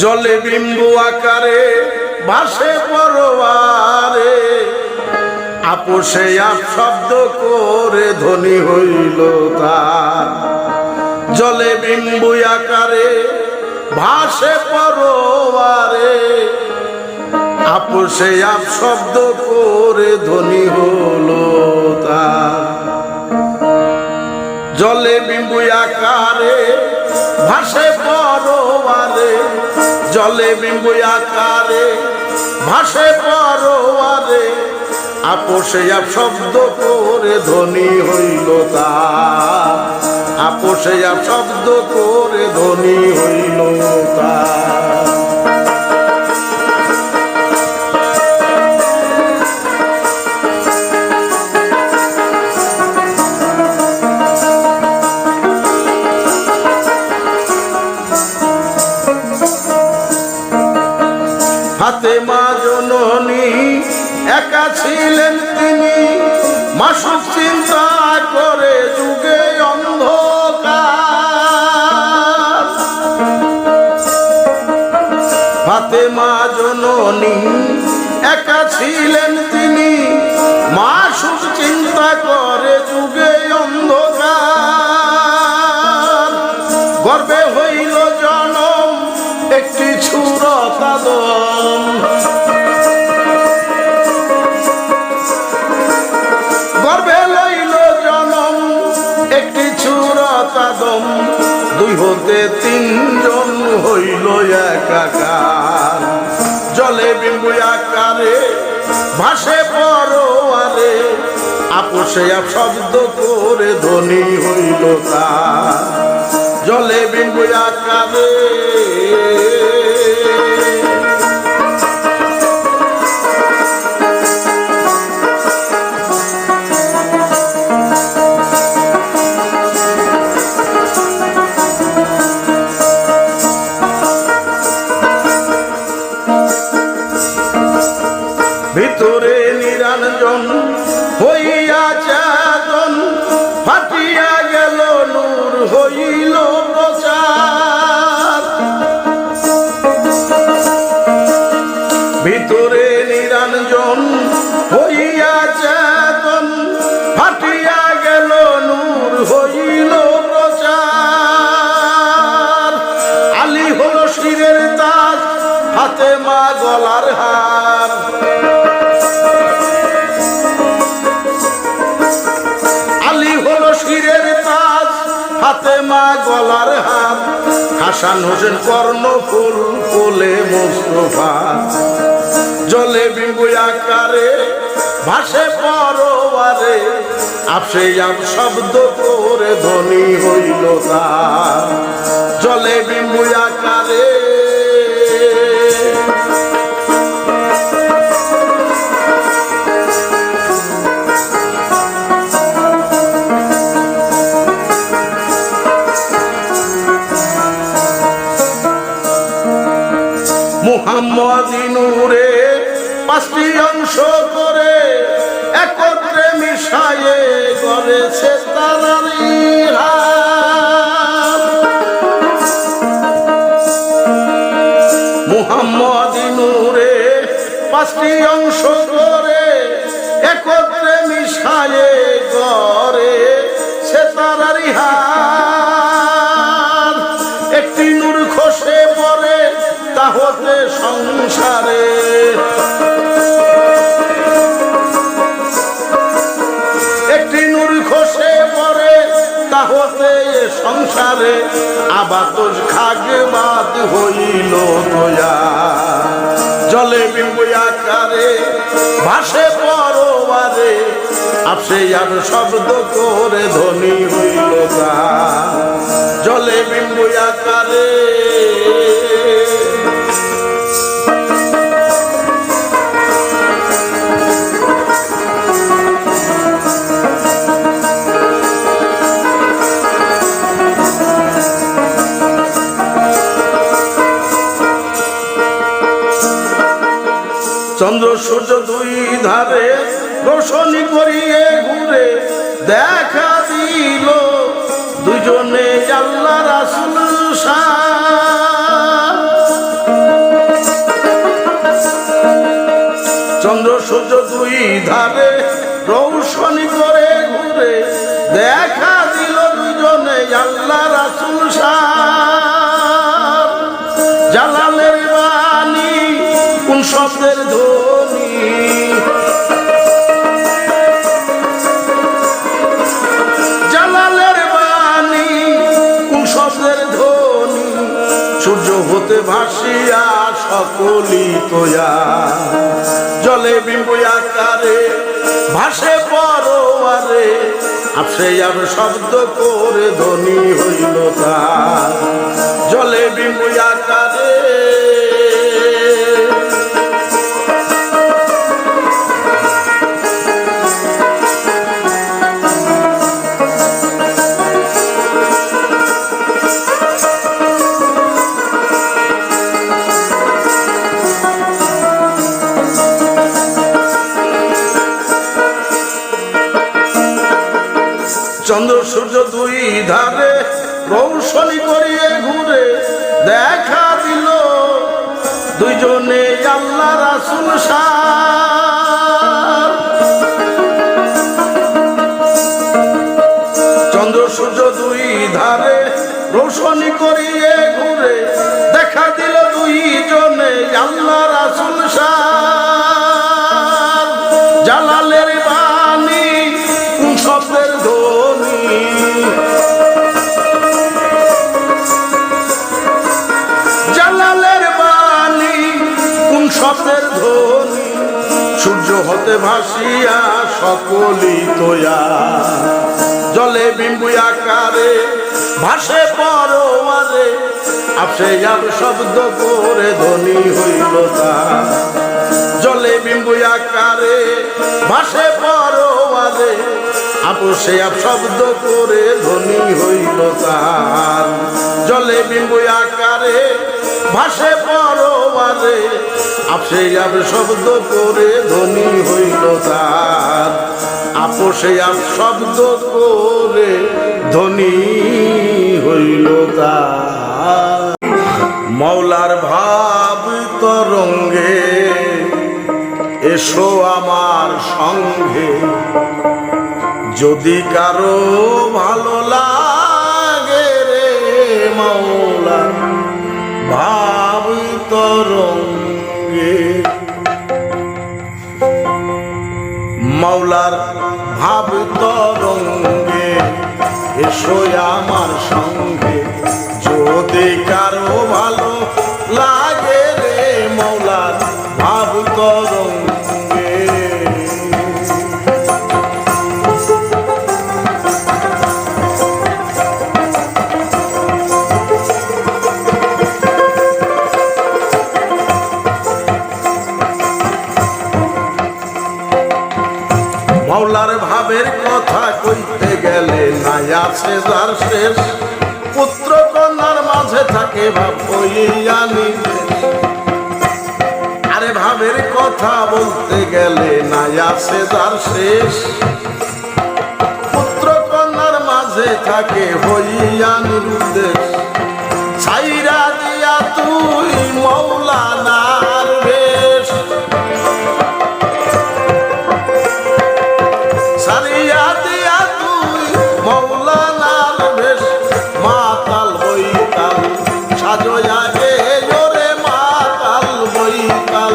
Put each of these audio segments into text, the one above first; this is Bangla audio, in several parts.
জলে বিম্বু আকারে ভাসে পরবারে আপোষে আপ শব্দ করে ধ্বনি হইল তার। জলে বিম্বু আকারে ভাসে পরবারে আপোষে আপ শব্দ করে ধ্বনি হলো তার। জলে বিম্বু আকারে ভাসে পরোয়ারে। জলে বিম্বু আকারে, ভাসে পরোয়ারে, আপোষে আপ শব্দ করে ধ্বনি হইল তা। আপোষে আপ শব্দ করে ধ্বনি হইল তার জননী একা ছিলেন তিনি। মাসুক চিন্তা করে যুগে অন্ধকার। গর্বে হইল জনম, একটি ছুরতাদম গর্বে লইল জনম, একটি ছুরতাদম দুই হতে তিনজন হইল একাকার। জলে বিম্বু আকারে ভাসে পরোয়ারে আপোষে শব্দ করে ধ্বনি হইল তা জলে বিম্বু আকারে হাসান হোসেন কর্ণ ফুল কোলে মোস্তফা। জলে বিম্বু আকারে ভাসে পরোয়ারে আপসে আপ শব্দ করে ধনী হইল তার। জলে বিম্বু আকারে মুহাম্মদ নূরে পাঁচটি অংশ করে একত্রে মিশায়ে সংসারে তোর খাগে বাদ হইল তোয়া জলে বিম্বু আকারে, ভাসে পরবারে, আপসে আর শব্দ করে ধনী হইল জলে বিম্বু সূর্য দুই ধারে রোশনি করিয়ে ঘুরে দেখা দিল। দুজনে আল্লাহ রাসুল চন্দ্র সূর্য দুই ধারে রৌশনি করে ঘুরে দেখা দিল দুজনে আল্লাহ রাসুল জালালের বাণী কোন শব্দের ধরে সূর্য ভাসিয়া সকলি তোয়া। জলে বিম্বই কারে ভাসে পরোয়ারে, আপসে আর শব্দ করে ধনী হইল তা জলে আকারে শব্দের ধ্বনি, সূর্য হতে ভাসিয়া সকলি তোয়া। জলে বিম্বু আকারে ভাসে পরোয়ারে আপসে আর শব্দ করে ধ্বনি হইল তার জলে বিম্বু আকারে ভাসে পরোয়ারে আপসে আপ শব্দ করে ধ্বনি হইল তার জলে বিম্বু আকারে ভাসে পরোয়ারে আপসে আপ শব্দ করে ধ্বনি হইল তার। আপোষে আপ শব্দ করে ধ্বনি হইল তার। মৌলার ভাব তরঙ্গে এসো আমার সঙ্গে। যদি কারও ভালো ভাব তরঙ্গে এসো আমার সঙ্গে। যদি কারও ভালো লাগে রে মৌলার ভাব তরঙ্গে মাওলার ভাবের কথা কইতে গেলে নাই আছে যার শেষ। পুত্র কন্যার মাঝে থাকে ভাব আরে ভাবের কথা বলতে গেলে নাই আছে যার শেষ। পুত্র কন্যার মাঝে থাকে হইয়ানি উদ্দেশ ছাইরা দিয়া তুই মৌলানার সাজয়া গে জোরে মাতাল বইতাল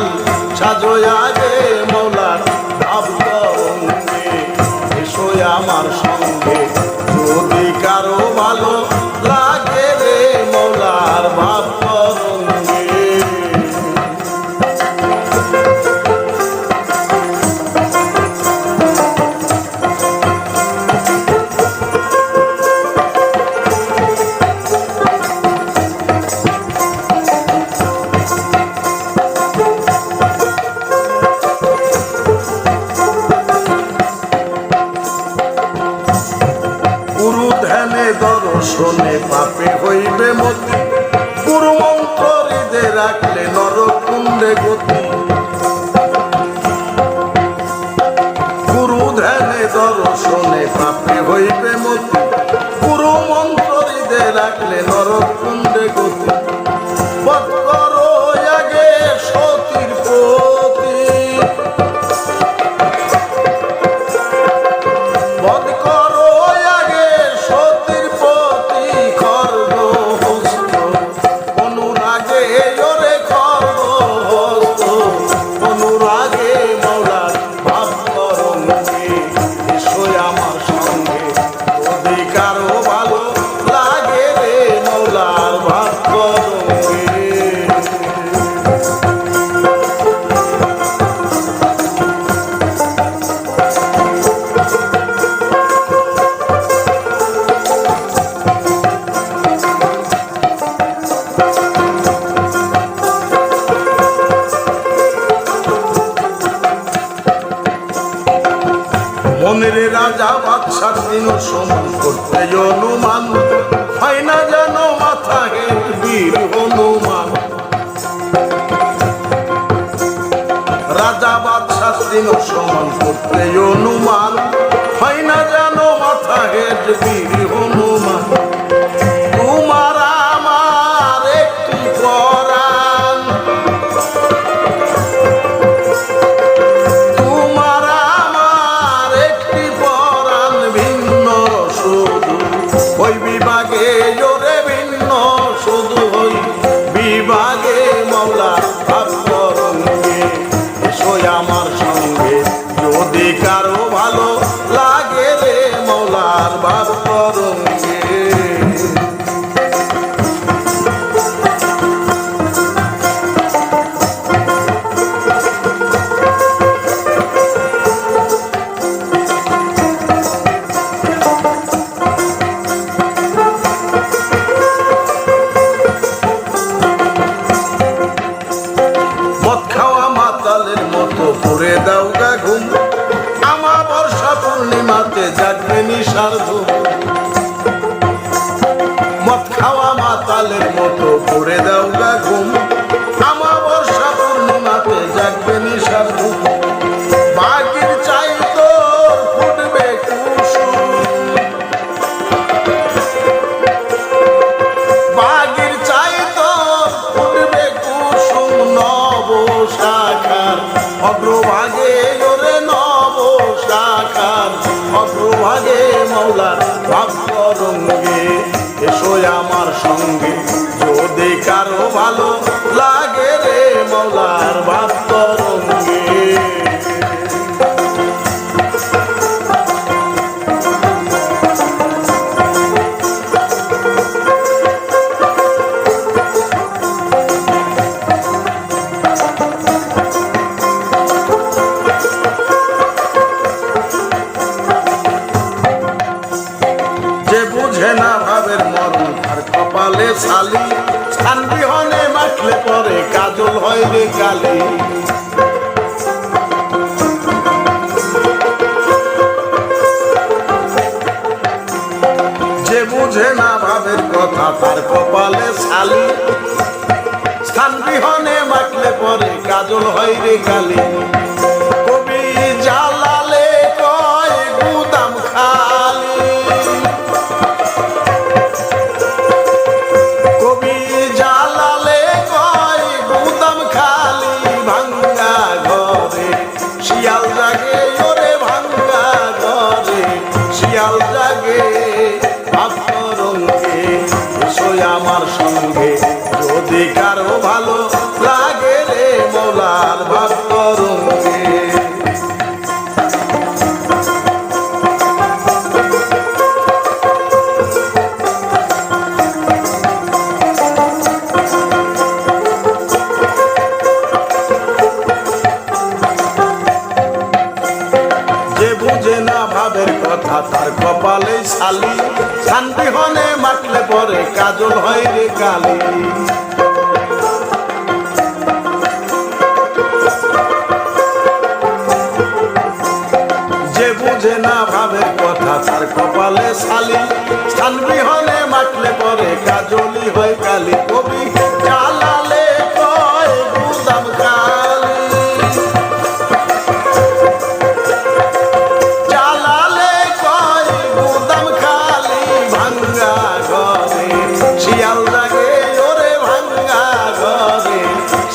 সাজয়া গে মৌলার ভাব এসো আমার হৃদে রাখলে নরকুণ্ডে গতি। গুরু ধ্যানে দর্শনে পাপে হইবে মতি। গুরু মন্ত্র হৃদে রাখলে নরকুণ্ডে নিষার্ধ মদ খাওয়া মাতালের মতো করে দেওয়া। Oh, কাজল হয় রে কালী কাজল হয় রে কালী।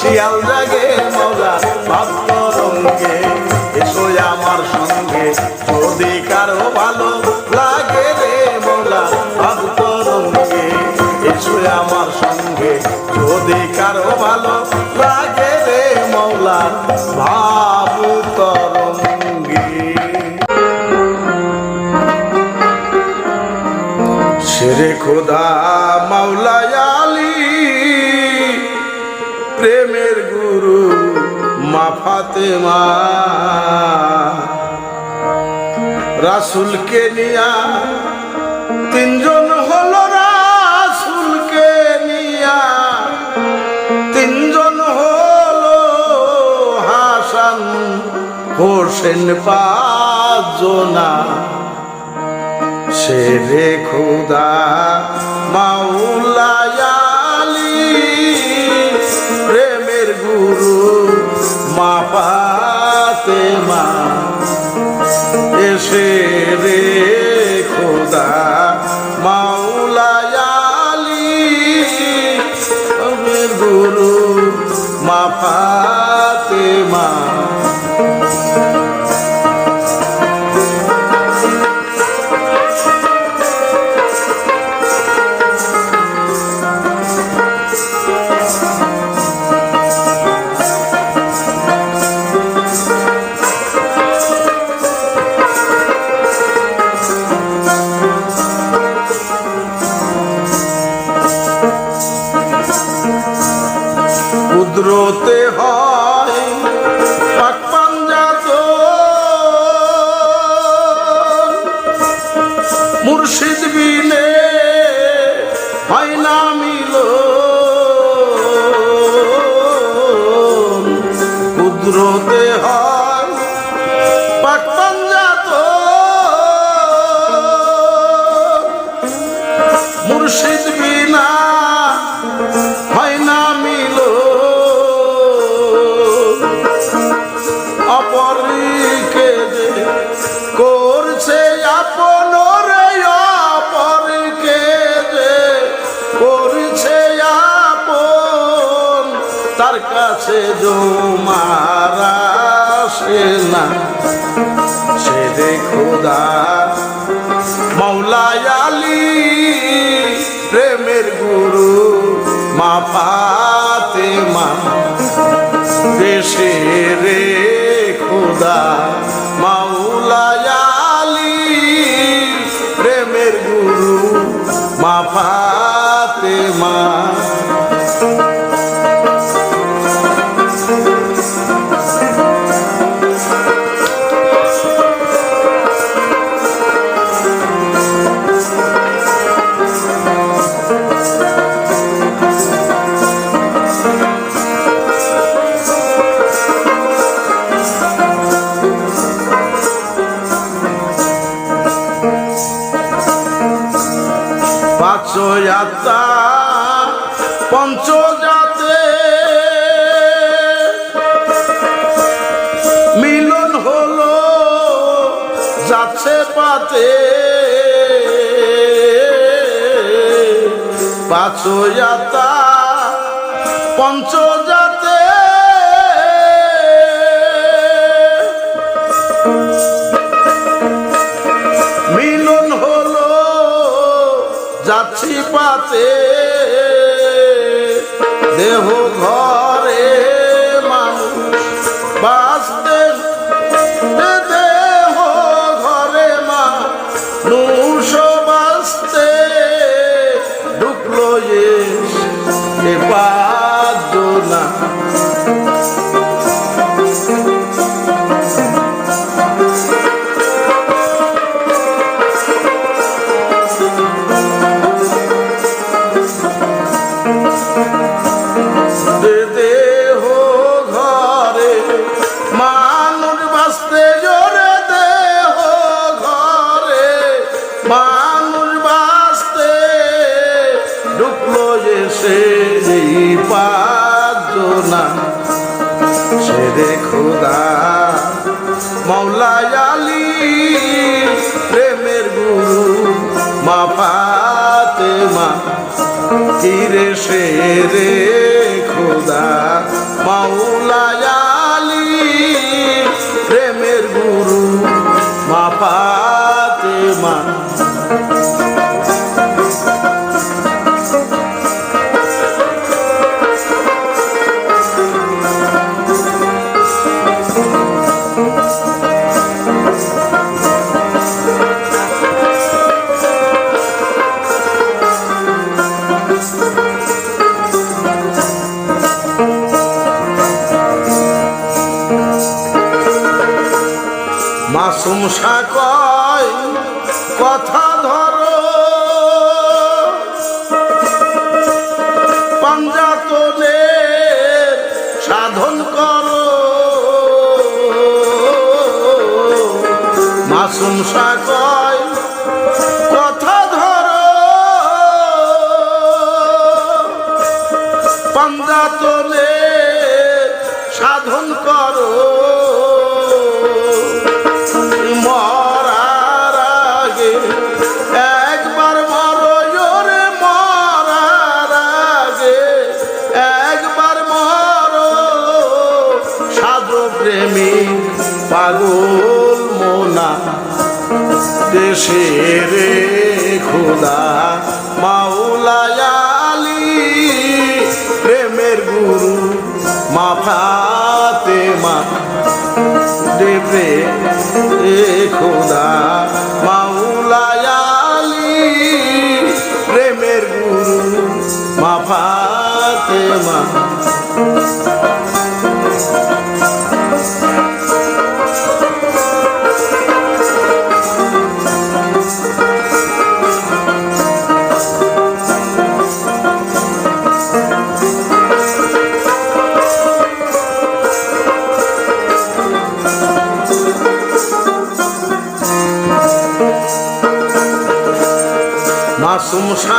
শিয়াল মজা রঙ্গে এসো আমার সঙ্গে, যদি কারও ভালো লাগে রে মোলা ভক্ত রঙ্গে এসো আমার সঙ্গে, যদি কারও ভালো লাগে রে মৌলা ভাবু তরঙ্গে সেরে খোদা মাওলা ফাতেমা রাসুলকে নিয়া তিনজন হলো রাসুলকে নিয়া। তিনজন হলো হাসান হোসেন পাঁচজনা। সে রে খুদা মাউলায়া ফাতে মা। এসে রে খোদা মাউলায়ালি গুরু মা তোমার আসে না। প্রেমের গুরু পাতে মা দেশে রে খুদা ছিপাতে দেহ আসে রে সাধন করো। একবার মরো মরার একবার মরো। পাগল মোনা দেশের খোদা মাওলায়ালি প্রেমের গুরু মা ফাতে মা দেবে এ খোদা মাউলায়ালি প্রেমের গুরু মা ফাতে মা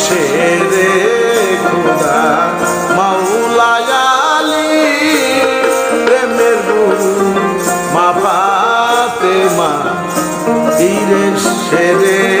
তীরে সেরে খোদা মাওলায়ালি প্রেমের গুরু মা পাতে মা তীরে সেরে